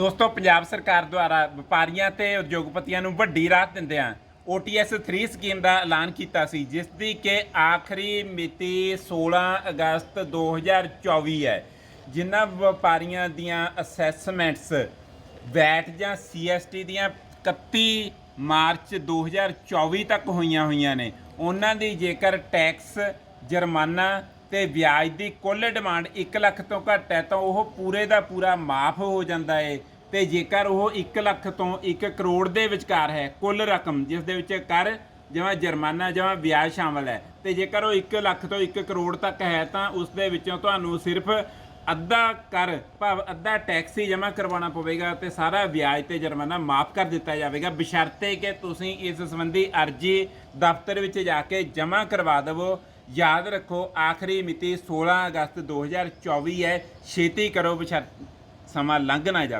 ਦੋਸਤੋ, ਪੰਜਾਬ ਸਰਕਾਰ ਦੁਆਰਾ ਵਪਾਰੀਆਂ ਤੇ ਉਦਯੋਗਪਤੀਆਂ ਨੂੰ ਵੱਡੀ ਰਾਹਤ ਦਿੰਦਿਆਂ OTS 3 ਸਕੀਮ ਦਾ ਐਲਾਨ ਕੀਤਾ ਸੀ, ਜਿਸ ਦੀ ਕਿ ਆਖਰੀ ਮਿਤੀ 16 ਅਗਸਤ 2024 ਹੈ, ਜਿਨ੍ਹਾਂ ਵਪਾਰੀਆਂ ਦੀਆਂ ਅਸੈਸਮੈਂਟਸ ਵੈਟ ਜਾਂ CST ਦੀਆਂ 31 ਮਾਰਚ 2024 ਤੱਕ ਹੋਈਆਂ ਹੋਈਆਂ ਨੇ। ਉਹਨਾਂ ਦੀ ਜੇਕਰ ਟੈਕਸ ਜੁਰਮਾਨਾ ਤੇ ਵਿਆਜ ਦੀ ਕੁੱਲ ਡਿਮਾਂਡ 1 ਲੱਖ ਤੋਂ ਘੱਟ ਹੈ ਤਾਂ ਉਹ ਪੂਰੇ ਦਾ ਪੂਰਾ ਮਾਫ ਹੋ ਜਾਂਦਾ ਹੈ ਤੇ ਜੇਕਰ ਉਹ 1 ਲੱਖ ਤੋਂ 1 ਕਰੋੜ ਦੇ ਵਿਚਕਾਰ ਹੈ, ਕੁੱਲ ਰਕਮ ਜਿਸ ਦੇ ਵਿੱਚ ਕਰ ਜਿਵੇਂ ਜੁਰਮਾਨਾ ਜਿਵੇਂ ਵਿਆਜ ਸ਼ਾਮਲ ਹੈ, ਤੇ ਜੇਕਰ ਉਹ 1 ਲੱਖ ਤੋਂ 1 ਕਰੋੜ ਤੱਕ ਹੈ ਤਾਂ ਉਸ ਦੇ ਵਿੱਚੋਂ ਤੁਹਾਨੂੰ ਸਿਰਫ ਅੱਧਾ ਕਰ ਭਾਵ ਅੱਧਾ ਟੈਕਸ ਹੀ ਜਮ੍ਹਾਂ ਕਰਵਾਉਣਾ ਪਵੇਗਾ ਤੇ ਸਾਰਾ ਵਿਆਜ ਤੇ ਜੁਰਮਾਨਾ ਮਾਫ ਕਰ ਦਿੱਤਾ ਜਾਵੇਗਾ। ਬਸ਼ਰਤੇ ਕਿ ਤੁਸੀਂ ਇਸ ਸੰਬੰਧੀ ਅਰਜੀ ਦਫ਼ਤਰ ਵਿੱਚ ਜਾ ਕੇ ਜਮ੍ਹਾਂ ਕਰਵਾ ਦੇਵੋ। ਯਾਦ ਰੱਖੋ, ਆਖਰੀ ਮਿਤੀ 16 ਅਗਸਤ 2024 ਹੈ। ਛੇਤੀ ਕਰੋ ਬਸ਼ਰ ਸਮਾਂ ਲੰਘ ਨਾ ਜਾਵੇ।